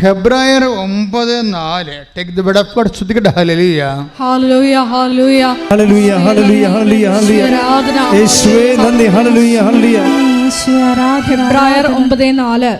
ഹെബ്രായർ ഒമ്പത് നാല്. Take the bed of God സ്തുതിക്കട്ടെ hallelujah hallelujah hallelujah hallelujah hallelujah hallelujah ഹല്ലേലൂയ ആരാധന യേശുവേ നന്ദി. ഹല്ലേലൂയ ഹല്ലേലൂയ ഹെബ്രായർ ഒമ്പത് നാല്.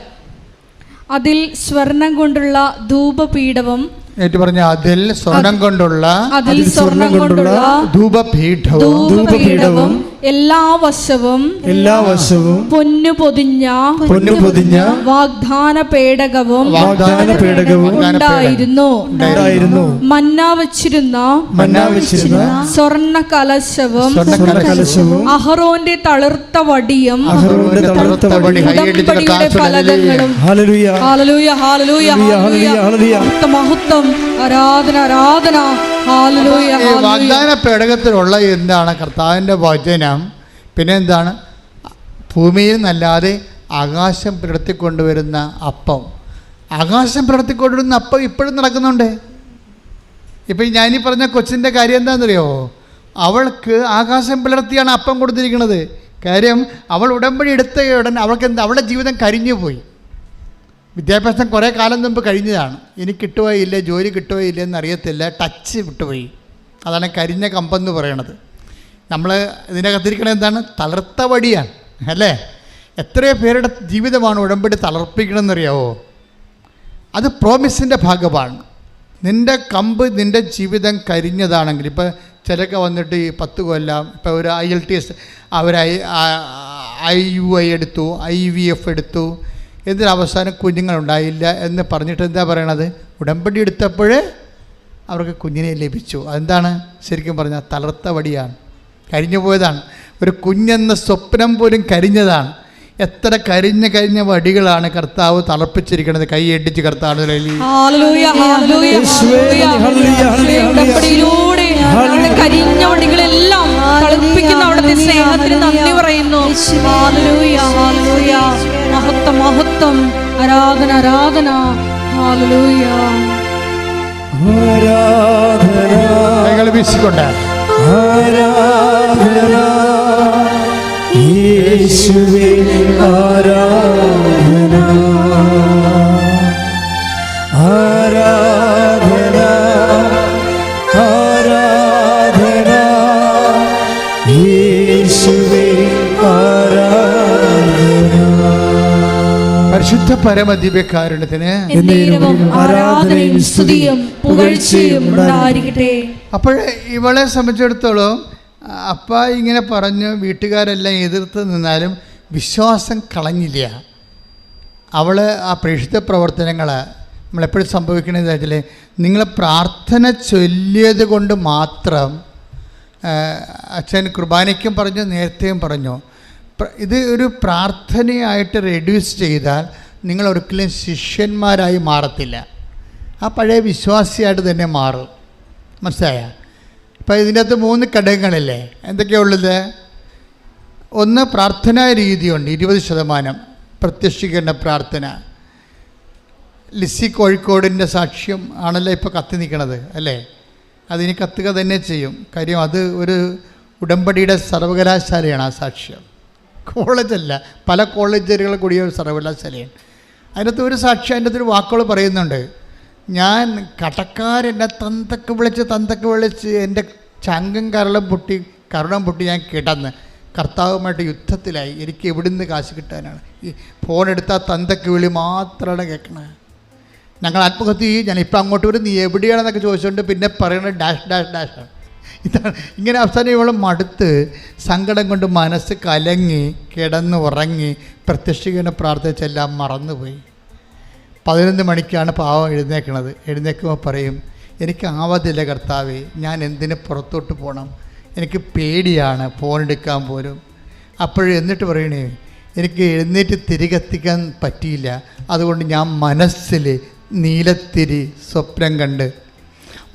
അതിൽ സ്വർണം കൊണ്ടുള്ള ധൂപപീഠവും ഏറ്റു പറഞ്ഞ അതിൽ സ്വർണം കൊണ്ടുള്ള അതിൽ സ്വർണം കൊണ്ടുള്ള ധൂപപീഠവും ധൂപപീഠവും എല്ലാ വശവും എല്ലാ വശവും പൊന്നു പൊതിഞ്ഞ പൊന്നു പൊതിഞ്ഞ വാഗ്ദാന പേടകവും വാഗ്ദാന പേടകവും ഉണ്ടായിരുന്നു. ഉണ്ടായിരുന്നു. മന്ന വച്ചിരുന്ന മന്ന വെച്ചിരുന്ന സ്വർണ കലശവും സ്വർണ കലശവും അഹറോന്റെ തളിർത്ത വടിയും അഹരോന്റെ തളർത്ത വടി. ഫലകങ്ങളും ഹല്ലേലൂയ ഹാലലൂയ. ഹാലലൂയ ഹല്ലേലൂയ ഹല്ലേലൂയ മഹത്വം, ആരാധന ആരാധന. ഹാലലൂയ ഈ വാഗ്ദാന പേടകത്തിലുള്ള എന്താണ് കർത്താവിന്റെ വചനം? പിന്നെ എന്താണ്? ഭൂമിയിൽ നിന്നല്ലാതെ ആകാശം പിളർത്തിക്കൊണ്ടുവരുന്ന അപ്പം. ആകാശം പിളർത്തിക്കൊണ്ടുവരുന്ന അപ്പം ഇപ്പോഴും നടക്കുന്നുണ്ട്. ഇപ്പം ഞാനീ പറഞ്ഞ കൊച്ചിന്റെ കാര്യം എന്താണെന്നറിയോ? അവൾക്ക് ആകാശം പിളർത്തിയാണ് അപ്പം കൊടുത്തിരിക്കുന്നത്. കാര്യം അവൾ ഉടമ്പടി എടുത്ത ഉടൻ അവൾക്ക് എന്താ അവളുടെ ജീവിതം കരിഞ്ഞു പോയി വിദ്യാഭ്യാസം കുറേ കാലം മുമ്പ് കഴിഞ്ഞതാണ്. ഇനി കിട്ടുകയോ ഇല്ല ജോലി കിട്ടുകയോ എന്നറിയത്തില്ല. ടച്ച് വിട്ടുപോയി. അതാണ് കരിഞ്ഞ കമ്പെന്ന് പറയണത്. നമ്മൾ ഇതിനകത്തിരിക്കണത് എന്താണ്? തളർത്ത വടിയാണ്. അല്ലേ? എത്രയോ പേരുടെ ജീവിതമാണ് ഉടമ്പടി തളർപ്പിക്കണമെന്നറിയാവോ അത് പ്രോമിസിന്റെ ഭാഗമാണ്. നിന്റെ കമ്പ് നിന്റെ ജീവിതം കരിഞ്ഞതാണെങ്കിൽ ഇപ്പോൾ ചിലക്കെ വന്നിട്ട് ഈ പത്ത് കൊല്ലം ഇപ്പോൾ ഒരു ഐ എൽ ടി എസ് അവർ ഐ ഐ യു ഐ എടുത്തു ഐ വി എഫ് എടുത്തു എന്നിട്ട് അവസാനം കുഞ്ഞുങ്ങളുണ്ടായില്ല എന്ന് പറഞ്ഞിട്ട് എന്താ പറയണത്? ഉടമ്പടി എടുത്തപ്പോൾ അവർക്ക് കുഞ്ഞിനെ ലഭിച്ചു. അതെന്താണ്? ശരിക്കും പറഞ്ഞാൽ തളർത്ത വടിയാണ്. കരിഞ്ഞു പോയതാണ്. ഒരു കുഞ്ഞെന്ന സ്വപ്നം പോലും കരിഞ്ഞതാണ്. എത്ര കരിഞ്ഞ കരിഞ്ഞ വടികളാണ് കർത്താവ് തളർപ്പിച്ചിരിക്കുന്നത്. കൈയടിച്ച് കർത്താവ് കരിഞ്ഞ വടികളെല്ലാം മഹത്വം മഹത്വം ആരാധന ആരാധന ഹാലലൂയ ആരാധന കൈകൾ വീശിക്കൊണ്ട് ആരാധന യേശുവേ ആരാധന ആരാധന പരിശുദ്ധ പരമദിവ്യകാരുണ്യത്തിന് ആരാധനയും സ്തുതിയും പുകഴ്ചയും ഉണ്ടായിരിക്കട്ടെ. അപ്പോൾ ഇവളെ സംബന്ധിച്ചിടത്തോളം അപ്പ ഇങ്ങനെ പറഞ്ഞു വീട്ടുകാരെല്ലാം എതിർത്ത് നിന്നാലും വിശ്വാസം കളഞ്ഞില്ല. അവൾ ആ പ്രേക്ഷിത പ്രവർത്തനങ്ങൾ നമ്മളെപ്പോഴും സംഭവിക്കണമെന്ന് വെച്ചാൽ നിങ്ങൾ പ്രാർത്ഥന ചൊല്ലിയത് കൊണ്ട് മാത്രം അച്ഛൻ കുർബാനയ്ക്കും പറഞ്ഞു നേരത്തെയും പറഞ്ഞു. ഇത് ഒരു പ്രാർത്ഥനയായിട്ട് റെഡ്യൂസ് ചെയ്താൽ നിങ്ങൾ ഒരിക്കലും ശിഷ്യന്മാരായി മാറത്തില്ല. ആ പഴയ വിശ്വാസിയായിട്ട് തന്നെ മാറും. മനസ്സിലായ? ഇപ്പം ഇതിന്റെ അകത്ത് മൂന്ന് ഘടകങ്ങളല്ലേ? എന്തൊക്കെയുള്ളത് ഒന്ന് പ്രാർത്ഥനാ രീതിയുണ്ട് ഇരുപത് ശതമാനം പ്രത്യക്ഷീകരണ പ്രാർത്ഥന. ലിസി കോഴിക്കോടിന്റെ സാക്ഷ്യം ആണല്ലോ ഇപ്പോൾ കത്തി നിൽക്കണത് അല്ലേ? അതിന് കത്തുക തന്നെ ചെയ്യും. കാര്യം അത് ഒരു ഉടമ്പടിയുടെ സർവകലാശാലയാണ് ആ സാക്ഷ്യം. കോളേജല്ല പല കോളേജുകൾ കൂടിയ ഒരു സർവകലാശാലയാണ് അതിനകത്ത് ഒരു സാക്ഷി അതിന്റെ ഒരു വാക്കുകൾ പറയുന്നുണ്ട്. ഞാൻ കടക്കാരെന്നെ തന്തക്ക് വിളിച്ച് തന്തക്ക് വിളിച്ച് എന്റെ ചങ്കും കരളും പൊട്ടി കരുണം പൊട്ടി ഞാൻ കിടന്ന് കർത്താവുമായിട്ട് യുദ്ധത്തിലായി. എനിക്ക് എവിടുന്ന് കാശ് കിട്ടാനാണ്? ഈ ഫോൺ എടുത്താൽ തന്തക്ക് വിളി മാത്രമാണ് കേൾക്കണത് ഞങ്ങൾ ആത്മഹത്യ ചെയ്യും ഞാൻ ഇപ്പം അങ്ങോട്ട് വരും. നീ എവിടെയാണെന്നൊക്കെ ചോദിച്ചുകൊണ്ട് പിന്നെ പറയുന്നത് ഡാഷ് ഡാഷ് ഡാഷാണ് ഇതാണ്. ഇങ്ങനെ അവസാനം ഇവൾ മടുത്ത് സങ്കടം കൊണ്ട് മനസ്സ് കലങ്ങി കിടന്ന് ഉറങ്ങി പ്രത്യക്ഷീകരണ പ്രാർത്ഥിച്ചെല്ലാം മറന്നുപോയി. പതിനൊന്ന് മണിക്കാണ് പാവം എഴുന്നേക്കണത്. എഴുന്നേക്കുമ്പോൾ പറയും എനിക്ക് ആവതില്ല കർത്താവേ ഞാൻ എന്തിന് പുറത്തോട്ട് പോകണം എനിക്ക് പേടിയാണ് ഫോൺ എടുക്കാൻ പോലും. അപ്പോഴും എന്നിട്ട് പറയണേ എനിക്ക് എഴുന്നേറ്റ് തിരികെത്തിക്കാൻ പറ്റിയില്ല. അതുകൊണ്ട് ഞാൻ മനസ്സിൽ നീലത്തിരി സ്വപ്നം കണ്ട്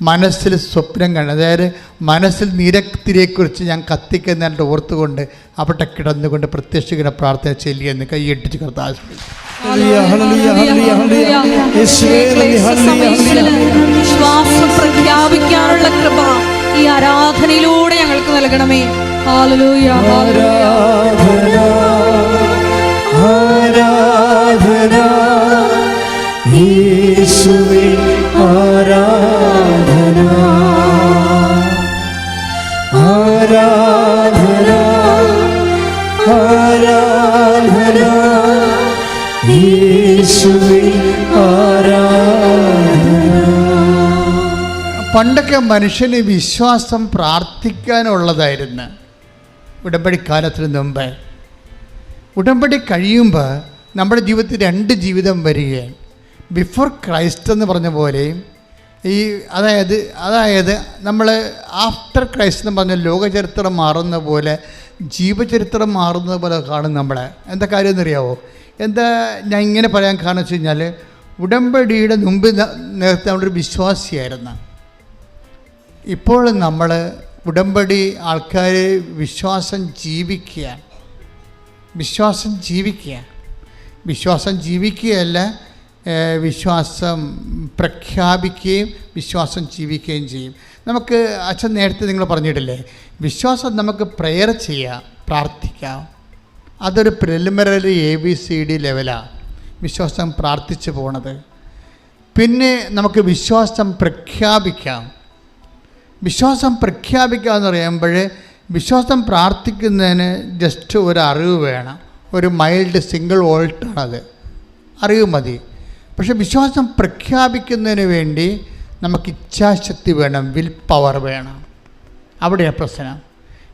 മനസ്സിൽ സ്വപ്നം കണ്ട്. അതായത് മനസ്സിൽ നിരത്തിരെക്കുറിച്ച് ഞാൻ കത്തിക്കുന്നതിന്റെ ഓർത്തുകൊണ്ട് അവിടെ കിടന്നുകൊണ്ട് പ്രത്യക്ഷിക്കുന്ന പ്രാർത്ഥന ചെല്ലിയെന്ന് കൈയിട്ടിച്ച് കർത്താവ്. വിശ്വാസം പ്രഖ്യാപിക്കാനുള്ള കൃപ ഈ ആരാധനയിലൂടെ ഞങ്ങൾക്ക് നൽകണമേ. ആരാധന പണ്ടൊക്കെ മനുഷ്യന് വിശ്വാസം പ്രാർത്ഥിക്കാനുള്ളതായിരുന്നു. ഉടമ്പടി കാലത്തിന് മുമ്പ്. ഉടമ്പടി കഴിയുമ്പോൾ നമ്മുടെ ജീവിതത്തിൽ രണ്ട് ജീവിതം വരികയാണ്. ബിഫോർ ക്രൈസ്റ്റ് എന്ന് പറഞ്ഞ പോലെ ഈ അതായത് അതായത് നമ്മൾ ആഫ്റ്റർ ക്രൈസ്റ്റ് എന്ന് പറഞ്ഞ ലോകചരിത്രം മാറുന്ന പോലെ ജീവചരിത്രം മാറുന്ന പോലെ കാണും നമ്മളെ. എന്താ കാര്യം എന്നറിയാവോ? എന്താ ഞാൻ ഇങ്ങനെ പറയാൻ കാരണം വെച്ച് കഴിഞ്ഞാൽ ഉടമ്പടിയുടെ മുമ്പ് നേരത്തെ നമ്മളൊരു വിശ്വാസിയായിരുന്നു. ഇപ്പോൾ നമ്മൾ ഉടമ്പടി ആൾക്കാർ വിശ്വാസം ജീവിക്കുക വിശ്വാസം ജീവിക്കുക വിശ്വാസം ജീവിക്കുകയല്ല വിശ്വാസം പ്രഖ്യാപിക്കുകയും വിശ്വാസം ജീവിക്കുകയും ചെയ്യും. നമുക്ക് അച്ഛൻ നേരത്തെ നിങ്ങൾ പറഞ്ഞിട്ടില്ലേ വിശ്വാസം നമുക്ക് പ്രെയർ ചെയ്യാം പ്രാർത്ഥിക്കാം. അതൊരു preliminary A B C D ലെവലാണ് വിശ്വാസം പ്രാർത്ഥിച്ചു പോണത്. പിന്നെ നമുക്ക് വിശ്വാസം പ്രഖ്യാപിക്കാം. വിശ്വാസം പ്രഖ്യാപിക്കുക എന്ന് പറയുമ്പോൾ വിശ്വാസം പ്രാർത്ഥിക്കുന്നതിന് ജസ്റ്റ് ഒരു അറിവ് വേണം. ഒരു മൈൽഡ് സിംഗിൾ വോൾട്ടാണത് അറിവ് മതി. പക്ഷെ വിശ്വാസം പ്രഖ്യാപിക്കുന്നതിന് വേണ്ടി നമുക്ക് ഇച്ഛാശക്തി വേണം വിൽ പവർ വേണം. അവിടെയാണ് പ്രശ്നം.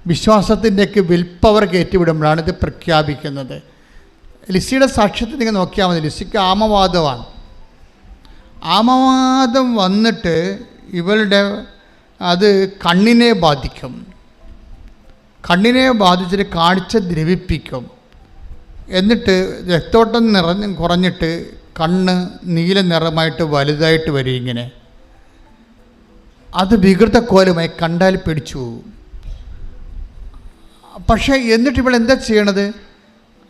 വിശ്വാസത്തിന്റെയൊക്കെ വിൽ പവർ കയറ്റിവിടുമ്പോഴാണ് ഇത് പ്രഖ്യാപിക്കുന്നത്. ലിസിയുടെ സാക്ഷ്യത്തിൽ നിങ്ങൾ നോക്കിയാൽ മതി. ലിസിക്ക് ആമവാദമാണ്. ആമവാദം വന്നിട്ട് ഇവളുടെ അത് കണ്ണിനെ ബാധിക്കും. കണ്ണിനെ ബാധിച്ചിട്ട് കാഴ്ച ദ്രവിപ്പിക്കും. എന്നിട്ട് രക്തോട്ടം നിറഞ്ഞ് കുറഞ്ഞിട്ട് കണ്ണ് നീല നിറമായിട്ട് വലുതായിട്ട് വരും ഇങ്ങനെ. അത് വികൃത കോലമായി കണ്ടാൽ പിടിച്ചു പോകും. പക്ഷേ എന്നിട്ട് ഇവിടെ എന്താ ചെയ്യണത്?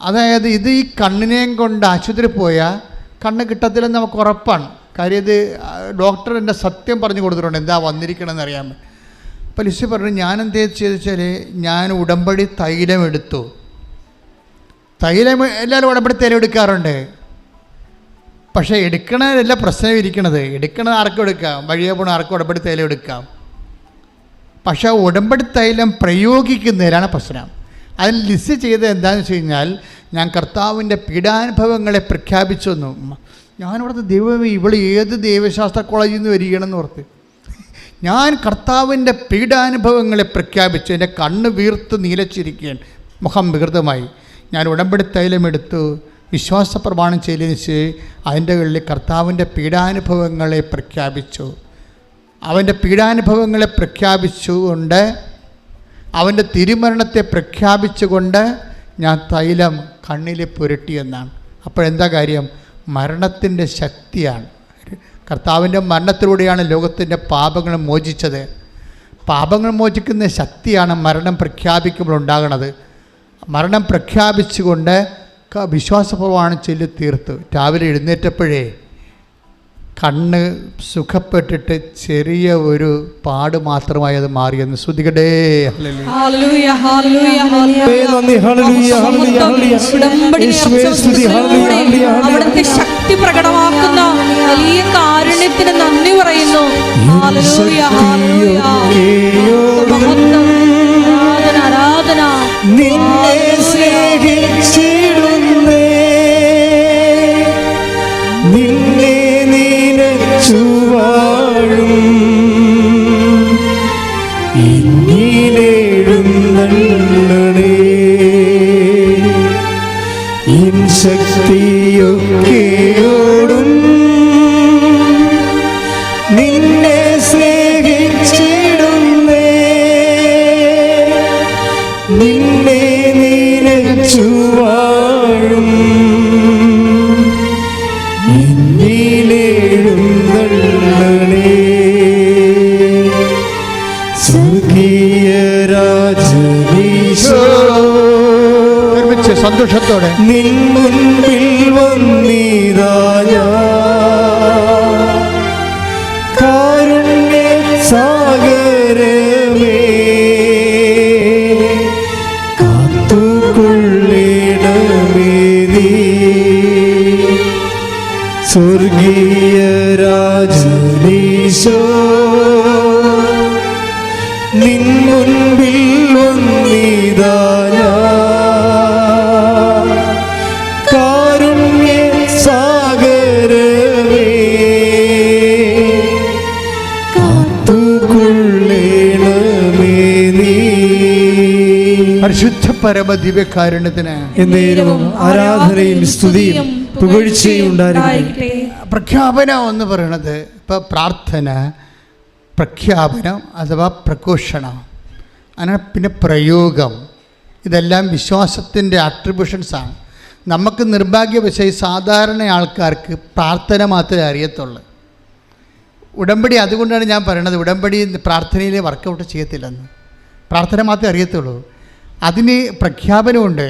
അതായത് ഇത് ഈ കണ്ണിനെയും കൊണ്ട് ആശുപത്രി പോയാൽ കണ്ണ് കിട്ടത്തില്ലെന്ന് നമുക്ക് ഉറപ്പാണ്. കാര്യം ഇത് ഡോക്ടർ എന്റെ സത്യം പറഞ്ഞു കൊടുത്തിട്ടുണ്ട്. എന്താ വന്നിരിക്കണമെന്ന് അറിയാൻ അപ്പോൾ ലിസി പറഞ്ഞു ഞാൻ എന്തേ ചെയ്തു ഞാൻ ഉടമ്പടി തൈലം എടുത്തു. തൈലം എല്ലാവരും ഉടമ്പടി തൈലം എടുക്കാറുണ്ട്. പക്ഷേ എടുക്കണതല്ല പ്രശ്നം ഇരിക്കണത്. എടുക്കണത് ആർക്കും എടുക്കാം. വഴിയെ പോണ ആർക്കും ഉടമ്പടി തൈലം എടുക്കാം. പക്ഷേ ഉടമ്പടി തൈലം പ്രയോഗിക്കുന്നതിലാണ് പ്രശ്നം. അതിൽ ലിസ്റ്റ് ചെയ്തത് എന്താണെന്ന് വെച്ച് കഴിഞ്ഞാൽ ഞാൻ കർത്താവിന്റെ പീഡാനുഭവങ്ങളെ പ്രഖ്യാപിച്ചു ഞാനിവിടുത്തെ ദൈവമേ ഇവിടെ ഏത് ദൈവശാസ്ത്ര കോളേജിൽ നിന്ന് വരികയാണെന്ന് ഓർത്ത്. ഞാൻ കർത്താവിന്റെ പീഡാനുഭവങ്ങളെ പ്രഖ്യാപിച്ച് എന്റെ കണ്ണ് വീർത്ത് നീലച്ചിരിക്കുകയാണ്. മുഖം വികൃതമായി. ഞാൻ ഉടമ്പടി തൈലമെടുത്തു വിശ്വാസ പ്രമാണം ചെയ്തതിന് അതിന്റെ ഉള്ളിൽ കർത്താവിന്റെ പീഡാനുഭവങ്ങളെ പ്രഖ്യാപിച്ചു. അവന്റെ പീഡാനുഭവങ്ങളെ പ്രഖ്യാപിച്ചുകൊണ്ട് അവന്റെ തിരുമരണത്തെ പ്രഖ്യാപിച്ചുകൊണ്ട് ഞാൻ തൈലം കണ്ണിൽ പുരട്ടിയെന്നാണ് അപ്പോഴെന്താ കാര്യം? മരണത്തിന്റെ ശക്തിയാണ്. കർത്താവിന്റെ മരണത്തിലൂടെയാണ് ലോകത്തിന്റെ പാപങ്ങൾ മോചിച്ചത്. പാപങ്ങൾ മോചിക്കുന്ന ശക്തിയാണ് മരണം പ്രഖ്യാപിക്കുമ്പോൾ ഉണ്ടാകുന്നത് മരണം പ്രഖ്യാപിച്ചുകൊണ്ട് വിശ്വാസപ്രമാണം ചൊല്ലി തീർത്തു. രാവിലെ എഴുന്നേറ്റപ്പോഴേ കണ്ണ് സുഖപ്പെട്ടിട്ട് ചെറിയ ഒരു പാട് മാത്രമായി അത് മാറിയെന്ന് ശ്രുതികടേ. അവിടുത്തെ ശക്തി പ്രകടമാക്കുന്ന വലിയ കാരുണ്യത്തിന് നന്ദി പറയുന്നു. കാണണേ ഇൻ ശക്തിയൊക്കെയോടും നിന്നെ സ്നേഹിച്ചിടുന്നേ. നിന്നെ നിരച്ചു വാഴും. സന്തോഷത്തോടെ. നിൻ മുൻ പരമ ദിവ്യകാരുണ്യത്തിന് എന്നേരവും ആരാധനയും സ്തുതിയും പുകഴ്ചയും ഉണ്ടായിരിക്കട്ടെ. പ്രഖ്യാപനം എന്ന് പറയണത് ഇപ്പോൾ പ്രാർത്ഥന പ്രഖ്യാപനം അഥവാ പ്രഘോഷണം അങ്ങനെ പിന്നെ പ്രയോഗം ഇതെല്ലാം വിശ്വാസത്തിന്റെ ആണ്. നമുക്ക് നിർഭാഗ്യവശായി സാധാരണ ആൾക്കാർക്ക് പ്രാർത്ഥന മാത്രമേ അറിയത്തുള്ളൂ. ഉടമ്പടി അതുകൊണ്ടാണ് ഞാൻ പറയണത് ഉടമ്പടി പ്രാർത്ഥനയിൽ വർക്കൗട്ട് ചെയ്യത്തില്ലെന്ന്. പ്രാർത്ഥന മാത്രമേ അറിയത്തുള്ളൂ. അതിന് പ്രഖ്യാപനമുണ്ട്.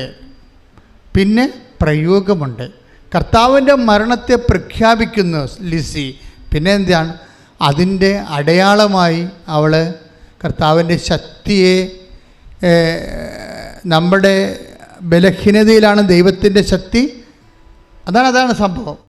പിന്നെ പ്രയോഗമുണ്ട്. കർത്താവിന്റെ മരണത്തെ പ്രഖ്യാപിക്കുന്നു ലിസി. പിന്നെ എന്താണ്? അതിന്റെ അടയാളമായി അവൾ കർത്താവിന്റെ ശക്തിയെ നമ്മുടെ ബലഹീനതയിലാണ് ദൈവത്തിന്റെ ശക്തി. അതാണ് അതാണ് സംഭവം.